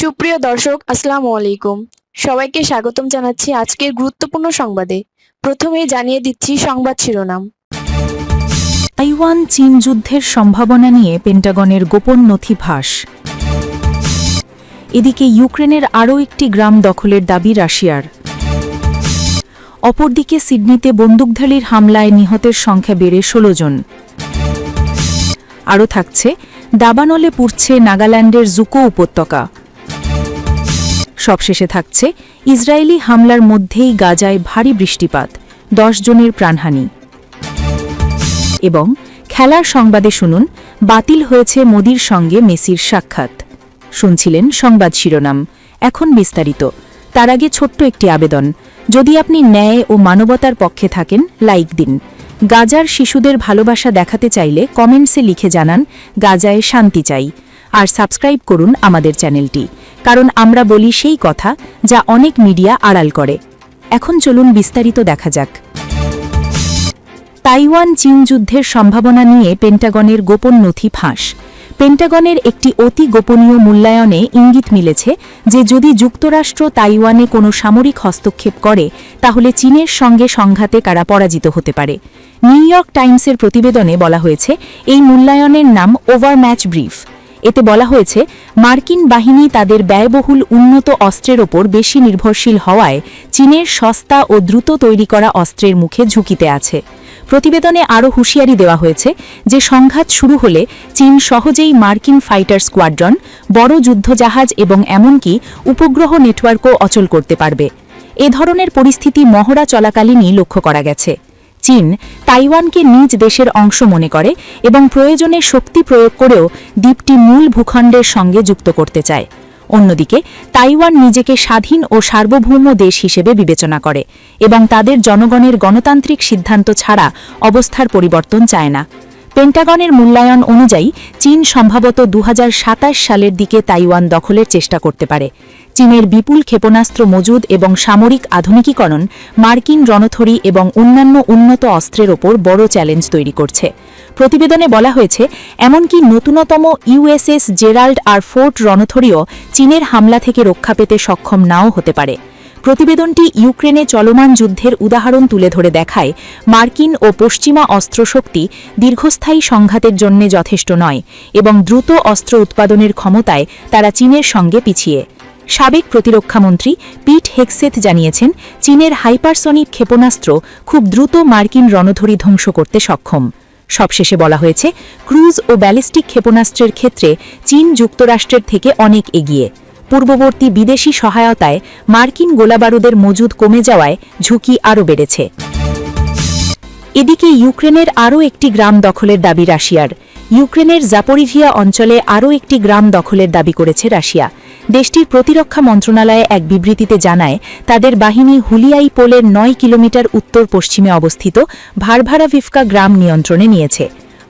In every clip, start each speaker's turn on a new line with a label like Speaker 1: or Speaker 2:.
Speaker 1: সুপ্রিয় দর্শক, আসসালামু আলাইকুম। সবাইকে স্বাগতম জানাচ্ছি আজকের গুরুত্বপূর্ণ সংবাদে। প্রথমেই জানিয়ে দিচ্ছি সংবাদ শিরোনাম।
Speaker 2: তাইওয়ান চীন যুদ্ধের সম্ভাবনা নিয়ে পেন্টাগনের গোপন নথি ফাঁস এদিকে ইউক্রেনের আরও একটি গ্রাম দখলের দাবি রাশিয়ার। অপরদিকে সিডনিতে বন্দুকধারীর হামলায় নিহতের সংখ্যা বেড়ে ১৬ জন। আরও থাকছে, দাবানলে পুড়ছে নাগাল্যান্ডের জুকো উপত্যকা। সবশেষে থাকছে ইসরায়েলি হামলার মধ্যেই গাজায় ভারী বৃষ্টিপাত, দশ জনের প্রাণহানি। এবং খেলার সংবাদে শুনুন, বাতিল হয়েছে মোদির সঙ্গে মেসির সাক্ষাৎ। শুনছিলেন সংবাদ শিরোনাম। এখন বিস্তারিত। তার আগে ছোট্ট একটি আবেদন। যদি আপনি ন্যায় ও মানবতার পক্ষে থাকেন, লাইক দিন। গাজার শিশুদের ভালোবাসা দেখাতে চাইলে কমেন্টসে লিখে জানান, গাজায় শান্তি চাই। আর সাবস্ক্রাইব করুন আমাদের চ্যানেলটি, কারণ আমরা বলি সেই কথা যা অনেক মিডিয়া আড়াল করে। এখন চলুন বিস্তারিত দেখা যাক। তাইওয়ান চীন যুদ্ধের সম্ভাবনা নিয়ে পেন্টাগনের গোপন নথি ফাঁস। পেন্টাগনের একটি অতি গোপনীয় মূল্যায়নে ইঙ্গিত মিলেছে যে যদি যুক্তরাষ্ট্র তাইওয়ানে কোনো সামরিক হস্তক্ষেপ করে, তাহলে চীনের সঙ্গে সংঘাতে কারা পরাজিত হতে পারে। নিউ ইয়র্ক টাইমসের প্রতিবেদনে বলা হয়েছে, এই মূল্যায়নের নাম ওভার ম্যাচ ব্রিফ। এতে বলা হয়েছে, মার্কিন বাহিনী তাদের ব্যয়বহুল উন্নত অস্ত্রের ওপর বেশি নির্ভরশীল হওয়ায় চীনের সস্তা ও দ্রুত তৈরি করা অস্ত্রের মুখে ঝুঁকিতে আছে। প্রতিবেদনে আরও হুঁশিয়ারি দেওয়া হয়েছে যে সংঘাত শুরু হলে চীন সহজেই মার্কিন ফাইটার স্কোয়াড্রন, বড় যুদ্ধজাহাজ এবং এমনকি উপগ্রহ নেটওয়ার্কও অচল করতে পারবে। এ ধরনের পরিস্থিতি মহড়া চলাকালীনই লক্ষ্য করা গেছে। চীন তাইওয়ানকে নিজ দেশের অংশ মনে করে এবং প্রয়োজনে শক্তি প্রয়োগ করেও দ্বীপটি মূল ভূখণ্ডের সঙ্গে যুক্ত করতে চায়। অন্যদিকে, তাইওয়ান নিজেকে স্বাধীন ও সার্বভৌম দেশ হিসেবে বিবেচনা করে এবং তাদের জনগণের গণতান্ত্রিক সিদ্ধান্ত ছাড়া অবস্থার পরিবর্তন চায় না। পেন্টাগনের মূল্যায়ন অনুযায়ী, চীন সম্ভবত দু হাজার সাতাশ সালের দিকে তাইওয়ান দখলের চেষ্টা করতে পারে। চীনের বিপুল ক্ষেপণাস্ত্র মজুদ এবং সামরিক আধুনিকীকরণ মার্কিন রণথরি এবং অন্যান্য উন্নত অস্ত্রের ওপর বড় চ্যালেঞ্জ তৈরি করছে। প্রতিবেদনে বলা হয়েছে, এমনকি নতুনতম ইউএসএস জেরাল্ড আর ফোর্ট রণথরিও চীনের হামলা থেকে রক্ষা পেতে সক্ষম নাও হতে পারে। প্রতিবেদনটি ইউক্রেনে চলমান যুদ্ধের উদাহরণ তুলে ধরে দেখায়, মার্কিন ও পশ্চিমা অস্ত্রশক্তি দীর্ঘস্থায়ী সংঘাতের জন্য যথেষ্ট নয় এবং দ্রুত অস্ত্র উৎপাদনের ক্ষমতায় তারা চীনের সঙ্গে পিছিয়ে। সাবেক প্রতিরক্ষামন্ত্রী পিট হেক্সেথ জানিয়েছেন, চীনের হাইপারসনিক ক্ষেপণাস্ত্র খুব দ্রুত মার্কিন রণধরি ধ্বংস করতে সক্ষম। সবশেষে বলা হয়েছে, ক্রুজ ও ব্যালিস্টিক ক্ষেপণাস্ত্রের ক্ষেত্রে চীন যুক্তরাষ্ট্রের থেকে অনেক এগিয়ে। পূর্ববর্তী বিদেশি সহায়তায় মার্কিন গোলাবারুদের মজুদ কমে যাওয়ায় ঝুঁকি আরও বেড়েছে। এদিকে ইউক্রেনের আরও একটি গ্রাম দখলের দাবি রাশিয়ার। ইউক্রেনের জাপোরিভিয়া অঞ্চলে আরও একটি গ্রাম দখলের দাবি করেছে রাশিয়া। দেশটির প্রতিরক্ষা মন্ত্রণালয়ে এক বিবৃতিতে জানায়, তাদের বাহিনী হুলিয়াই পোলের নয় কিলোমিটার উত্তর পশ্চিমে অবস্থিত ভারভারাভিফকা গ্রাম নিয়ন্ত্রণে নিয়েছে।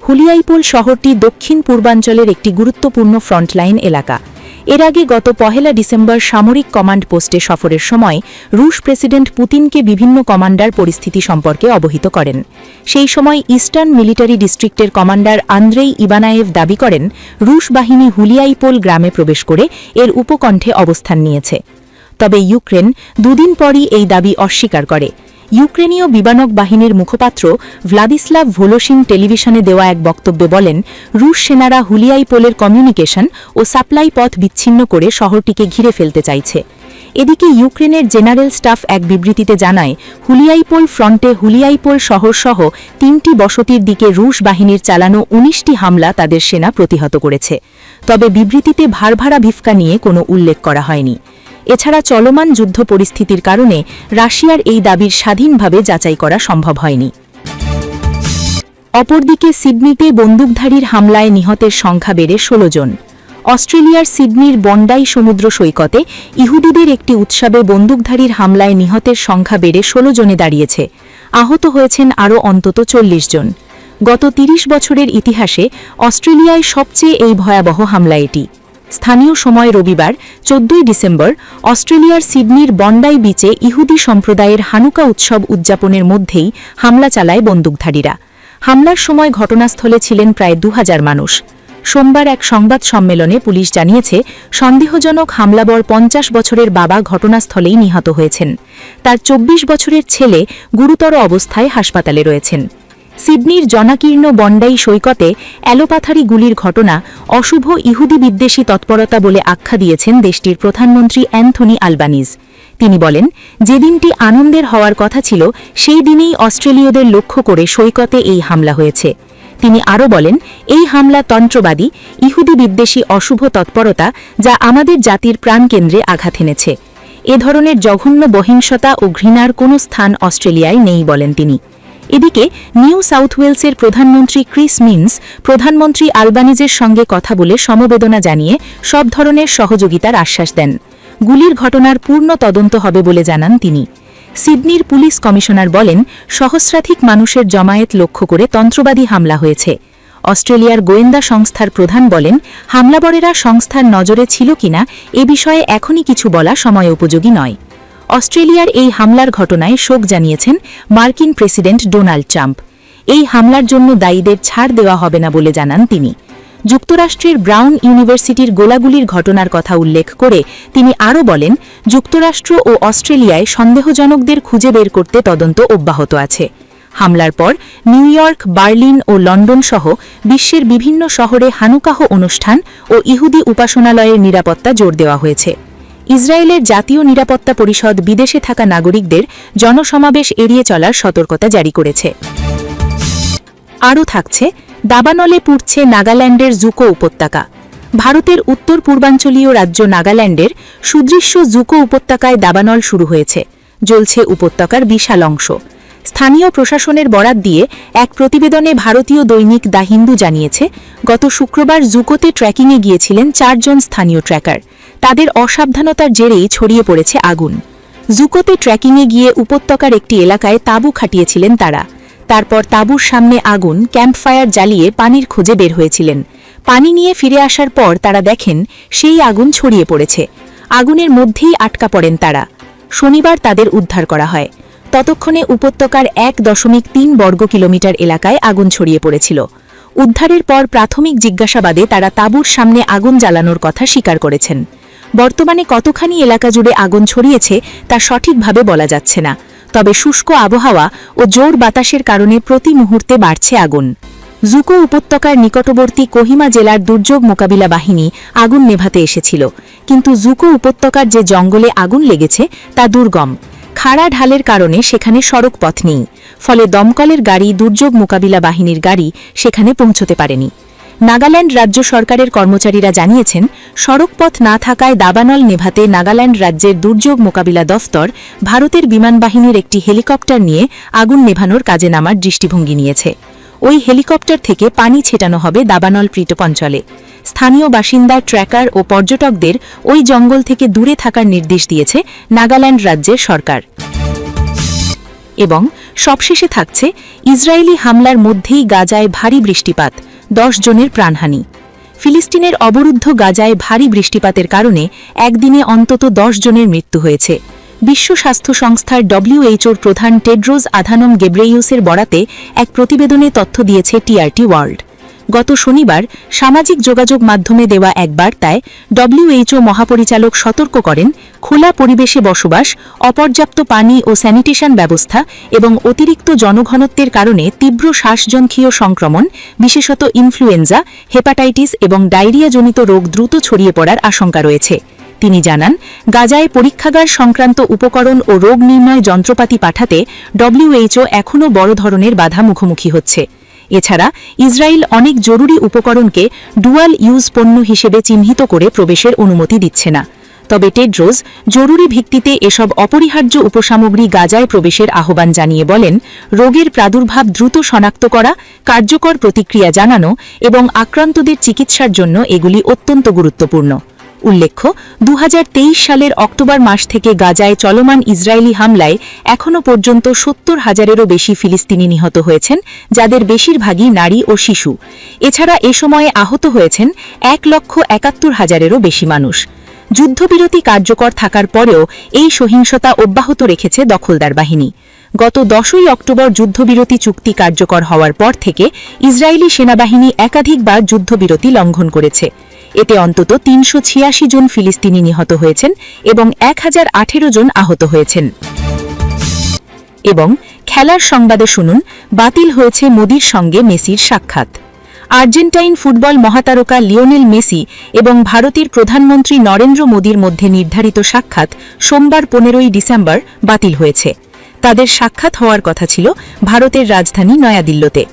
Speaker 2: হুলিয়াইপোল শহরটি দক্ষিণ পূর্বাঞ্চলের একটি গুরুত্বপূর্ণ ফ্রন্টলাইন এলাকা। এর আগে গত পহেলা ডিসেম্বর সামরিক কমান্ড পোস্টে সফরের সময় রুশ প্রেসিডেন্ট পুতিনকে বিভিন্ন কমান্ডার পরিস্থিতি সম্পর্কে অবহিত করেন। সেই সময় ইস্টার্ন মিলিটারি ডিস্ট্রিক্টের কমান্ডার আন্দ্রেই ইবানায়েভ দাবি করেন, রুশ বাহিনী হুলিয়াইপোল গ্রামে প্রবেশ করে এর উপকণ্ঠে অবস্থান নিয়েছে। তবে ইউক্রেন দুদিন পরই এই দাবি অস্বীকার করে। ইউক্রেনীয় বিমানক বাহিনীর মুখপাত্র ভ্লাদিস্লাভ ভোলোসিন টেলিভিশনে দেওয়া এক বক্তব্যে বলেন, রুশ সেনারা হুলিয়াইপোলের কমিউনিকেশন ও সাপ্লাই পথ বিচ্ছিন্ন করে শহরটিকে ঘিরে ফেলতে চাইছে। এদিকে ইউক্রেনের জেনারেল স্টাফ এক বিবৃতিতে জানায় হুলিয়াইপোল ফ্রন্টে হুলিয়াইপোল শহরসহ তিনটি বসতির দিকে রুশ বাহিনীর চালানো উনিশটি হামলা তাদের সেনা প্রতিহত করেছে। তবে বিবৃতিতে ভারভারা ভিফকা নিয়ে কোনো উল্লেখ করা হয়নি। এছাড়া চলমান যুদ্ধ পরিস্থিতির কারণে রাশিয়ার এই দাবির স্বাধীনভাবে যাচাই করা সম্ভব হয়নি। অপরদিকে সিডনিতে বন্দুকধারীর হামলায় নিহতের সংখ্যা বেড়ে ১৬ জন। অস্ট্রেলিয়ার সিডনির বন্ডাই সমুদ্র সৈকতে ইহুদিদের একটি উৎসবে বন্দুকধারীর হামলায় নিহতের সংখ্যা বেড়ে ১৬ জনে দাঁড়িয়েছে। আহত হয়েছেন আরও অন্তত চল্লিশ জন। গত ৩০ বছরের ইতিহাসে অস্ট্রেলিয়ায় সবচেয়ে এই ভয়াবহ হামলা এটি। স্থানীয় সময় রবিবার, চোদ্দই ডিসেম্বর, অস্ট্রেলিয়ার সিডনির বন্ডাই বিচে ইহুদি সম্প্রদায়ের হানুকা উৎসব উদযাপনের মধ্যেই হামলা চালায় বন্দুকধারীরা। হামলার সময় ঘটনাস্থলে ছিলেন প্রায় দু হাজার মানুষ। সোমবার এক সংবাদ সম্মেলনে পুলিশ জানিয়েছে, সন্দেহজনক হামলাবর পঞ্চাশ বছরের বাবা ঘটনাস্থলেই নিহত হয়েছেন। তার চব্বিশ বছরের ছেলে গুরুতর অবস্থায় হাসপাতালে রয়েছেন। সিডনির জনাকীর্ণ বন্ডাই সৈকতে অ্যালোপাথারি গুলির ঘটনা অশুভ ইহুদি বিদ্বেষী তৎপরতা বলে আখ্যা দিয়েছেন দেশটির প্রধানমন্ত্রী অ্যান্থনি আলবানিজ। তিনি বলেন, যে দিনটি আনন্দের হওয়ার কথা ছিল, সেই দিনেই অস্ট্রেলীয়দের লক্ষ্য করে সৈকতে এই হামলা হয়েছে। তিনি আরও বলেন, এই হামলা তন্ত্রবাদী, ইহুদি বিদ্বেষী অশুভ তৎপরতা যা আমাদের জাতির প্রাণকেন্দ্রে আঘাত এনেছে। এ ধরনের জঘন্য বহিংসতা ও ঘৃণার কোনো স্থান অস্ট্রেলিয়ায় নেই বলেন তিনি। এদিকে নিউ সাউথ ওয়েলসের প্রধানমন্ত্রী ক্রিস মিন্স প্রধানমন্ত্রী আলবানিজের সঙ্গে কথা বলে সমবেদনা জানিয়ে সব ধরনের সহযোগিতার আশ্বাস দেন। গুলির ঘটনার পূর্ণ তদন্ত হবে বলে জানান তিনি। সিডনির পুলিশ কমিশনার বলেন, সহস্রাধিক মানুষের জমায়েত লক্ষ্য করে তন্ত্রবাদী হামলা হয়েছে। অস্ট্রেলিয়ার গোয়েন্দা সংস্থার প্রধান বলেন, হামলাবরেরা সংস্থার নজরে ছিল কিনা এ বিষয়ে এখনই কিছু বলা সময় উপযোগী নয়। অস্ট্রেলিয়ার এই হামলার ঘটনায় শোক জানিয়েছেন মার্কিন প্রেসিডেন্ট ডোনাল্ড ট্রাম্প। এই হামলার জন্য দায়ীদের ছাড় দেওয়া হবে না বলে জানান তিনি। যুক্তরাষ্ট্রের ব্রাউন ইউনিভার্সিটির গোলাগুলির ঘটনার কথা উল্লেখ করে তিনি আরও বলেন, যুক্তরাষ্ট্র ও অস্ট্রেলিয়ায় সন্দেহজনকদের খুঁজে বের করতে তদন্ত অব্যাহত আছে। হামলার পর নিউ ইয়র্ক, বার্লিন ও লন্ডন সহ বিশ্বের বিভিন্ন শহরে হানুকাহ অনুষ্ঠান ও ইহুদি উপাসনালয়ের নিরাপত্তা জোর দেওয়া হয়েছে। ইসরায়েলের জাতীয় নিরাপত্তা পরিষদ বিদেশে থাকা নাগরিকদের জনসমাবেশ এড়িয়ে চলার সতর্কতা জারি করেছে। আরও থাকছে, দাবানলে পুড়ছে নাগাল্যান্ডের জুকো উপত্যকা। ভারতের উত্তর পূর্বাঞ্চলীয় রাজ্য নাগাল্যান্ডের সুদৃশ্য জুকো উপত্যকায় দাবানল শুরু হয়েছে। জ্বলছে উপত্যকার বিশাল অংশ। স্থানীয় প্রশাসনের বরাত দিয়ে এক প্রতিবেদনে ভারতীয় দৈনিক দ্য হিন্দু জানিয়েছে, গত শুক্রবার জুকোতে ট্রেকিংয়ে গিয়েছিলেন চারজন স্থানীয় ট্র্যাকার। তাদের অসাবধানতার জেরেই ছড়িয়ে পড়েছে আগুন। জুকোতে ট্রেকিংয়ে গিয়ে উপত্যকার একটি এলাকায় তাঁবু খাটিয়েছিলেন তারা। তারপর তাঁবুর সামনে আগুন, ক্যাম্পফায়ার জ্বালিয়ে পানির খোঁজে বের হয়েছিলেন। পানি নিয়ে ফিরে আসার পর তারা দেখেন, সেই আগুন ছড়িয়ে পড়েছে। আগুনের মধ্যেই আটকা পড়েন তারা। শনিবার তাদের উদ্ধার করা হয়। ততক্ষণে উপত্যকার এক দশমিক তিন বর্গ কিলোমিটার এলাকায় আগুন ছড়িয়ে পড়েছিল। উদ্ধারের পর প্রাথমিক জিজ্ঞাসাবাদে তারা তাঁবুর সামনে আগুন জ্বালানোর কথা স্বীকার করেছেন। বর্তমানে কতখানি এলাকা জুড়ে আগুন ছড়িয়েছে তা সঠিকভাবে বলা যাচ্ছে না, তবে শুষ্ক আবহাওয়া ও জোর বাতাসের কারণে প্রতি মুহূর্তে বাড়ছে আগুন। জুকো উপত্যকার নিকটবর্তী কোহিমা জেলার দুর্যোগ মোকাবিলা বাহিনী আগুন নেভাতে এসেছিল, কিন্তু জুকো উপত্যকার যে জঙ্গলে আগুন লেগেছে তা দুর্গম। খাড়া ঢালের কারণে সেখানে সড়ক পথ নেই। ফলে দমকলের গাড়ি, দুর্যোগ মোকাবিলা বাহিনীর গাড়ি সেখানে পৌঁছতে পারেনি। নাগাল্যান্ড রাজ্য সরকারের কর্মচারীরা জানিয়েছেন, সড়কপথ না থাকায় দাবানল নেভাতে নাগাল্যান্ড রাজ্যের দুর্যোগ মোকাবিলা দফতর ভারতের বিমান বাহিনীর একটি হেলিকপ্টার নিয়ে আগুন নেভানোর কাজে নামার দৃষ্টিভঙ্গি নিয়েছে। ওই হেলিকপ্টার থেকে পানি ছেটানো হবে দাবানল প্রিটপ অঞ্চলে স্থানীয় বাসিন্দা, ট্র্যাকার ও পর্যটকদের ওই জঙ্গল থেকে দূরে থাকার নির্দেশ দিয়েছে নাগাল্যান্ড রাজ্যের সরকার। এবং সবশেষে থাকছে ইসরায়েলি হামলার মধ্যেই গাজায় ভারী বৃষ্টিপাত, দশ জনের প্রাণহানি। ফিলিস্তিনের অবরুদ্ধ গাজায় ভারী বৃষ্টিপাতের কারণে একদিনে অন্তত দশ জনের মৃত্যু হয়েছে। বিশ্ব স্বাস্থ্য সংস্থার ডব্লিউএইচওর প্রধান টেড্রোজ আধানম গেব্রেইউসের বরাতে এক প্রতিবেদনে তথ্য দিয়েছে টিআরটি ওয়ার্ল্ড। গত শনিবার সামাজিক যোগাযোগ মাধ্যমে দেওয়া এক বার্তায় ডব্লিউএইচও মহাপরিচালক সতর্ক করেন, খোলা পরিবেশে বসবাস, অপর্যাপ্ত পানি ও স্যানিটেশন ব্যবস্থা এবং অতিরিক্ত জনঘনত্বের কারণে তীব্র শ্বাসজনকীয় সংক্রমণ, বিশেষত ইনফ্লুয়েঞ্জা, হেপাটাইটিস এবং ডায়রিয়াজনিত রোগ দ্রুত ছড়িয়ে পড়ার আশঙ্কা রয়েছে। তিনি জানান, গাজায় পরীক্ষাগার সংক্রান্ত উপকরণ ও রোগ নির্ণয় যন্ত্রপাতি পাঠাতে ডব্লিউএইচও এখনও বড় ধরনের বাধা মুখোমুখি হচ্ছে। এছাড়া, ইসরায়েল অনেক জরুরি উপকরণকে ডুয়াল ইউজ পণ্য হিসেবে চিহ্নিত করে প্রবেশের অনুমতি দিচ্ছে না। তবে টেড্রোজ জরুরি ভিত্তিতে এসব অপরিহার্য উপসামগ্রী গাজায় প্রবেশের আহ্বান জানিয়ে বলেন, রোগের প্রাদুর্ভাব দ্রুত শনাক্ত করা, কার্যকর প্রতিক্রিয়া জানানো এবং আক্রান্তদের চিকিৎসার জন্য এগুলি অত্যন্ত গুরুত্বপূর্ণ। উল্লেখ্য দু হাজার তেইশ সালের অক্টোবর মাস থেকে গাজায় চলমান ইসরায়েলি হামলায় এখনও পর্যন্ত সত্তর হাজারেরও বেশি ফিলিস্তিনি নিহত হয়েছেন, যাদের বেশিরভাগই নারী ও শিশু। এছাড়া এ সময়ে আহত হয়েছেন এক লক্ষ একাত্তর হাজারেরও বেশি মানুষ। যুদ্ধবিরতি কার্যকর থাকার পরেও এই সহিংসতা অব্যাহত রেখেছে দখলদার বাহিনী। গত দশই অক্টোবর যুদ্ধবিরতি চুক্তি কার্যকর হওয়ার পর থেকে ইসরায়েলি সেনাবাহিনী একাধিকবার যুদ্ধবিরতি লঙ্ঘন করেছে। এতে অন্তত তিনশো ছিয়াশি জন ফিলিস্তিনি নিহত হয়েছেন এবং এক হাজার আঠেরো জন আহত হয়েছেন। এবং খেলার সংবাদে শুনুন, বাতিল হয়েছে মোদির সঙ্গে মেসির সাক্ষাৎ। আর্জেন্টাইন ফুটবল মহাতারকা লিওনেল মেসি এবং ভারতের প্রধানমন্ত্রী নরেন্দ্র মোদির মধ্যে নির্ধারিত সাক্ষাৎ সোমবার পনেরোই ডিসেম্বর বাতিল হয়েছে। তাদের সাক্ষাৎ হওয়ার কথা ছিল ভারতের রাজধানী নয়াদিল্লিতে।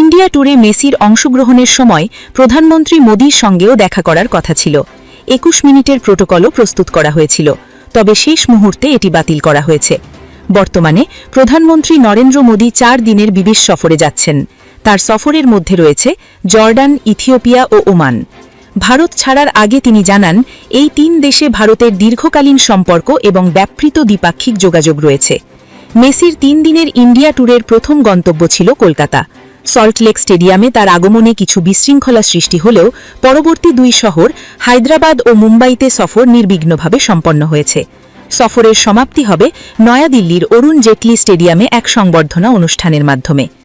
Speaker 2: ইন্ডিয়া ট্যুরে মেসির অংশগ্রহণের সময় প্রধানমন্ত্রী মোদীর সঙ্গেও দেখা করার কথা ছিল। একুশ মিনিটের প্রোটোকলও প্রস্তুত করা হয়েছিল। তবে শেষ মুহূর্তে এটি বাতিল করা হয়েছে। বর্তমানে প্রধানমন্ত্রী নরেন্দ্র মোদী চার দিনের বিদেশ সফরে যাচ্ছেন। তার সফরের মধ্যে রয়েছে জর্ডান, ইথিওপিয়া ও ওমান। ভারত ছাড়ার আগে তিনি জানান, এই তিন দেশে ভারতের দীর্ঘকালীন সম্পর্ক এবং ব্যাপৃত দ্বিপাক্ষিক যোগাযোগ রয়েছে। মেসির তিন দিনের ইন্ডিয়া ট্যুরের প্রথম গন্তব্য ছিল কলকাতা। সল্টলেক স্টেডিয়ামে তার আগমনে কিছু বিশৃঙ্খলা সৃষ্টি হলেও পরবর্তী দুই শহর, হায়দ্রাবাদ ও মুম্বাইতে সফর নির্বিঘ্নভাবে সম্পন্ন হয়েছে। সফরের সমাপ্তি হবে নয়াদিল্লির অরুণ জেটলি স্টেডিয়ামে এক সংবর্ধনা অনুষ্ঠানের মাধ্যমে।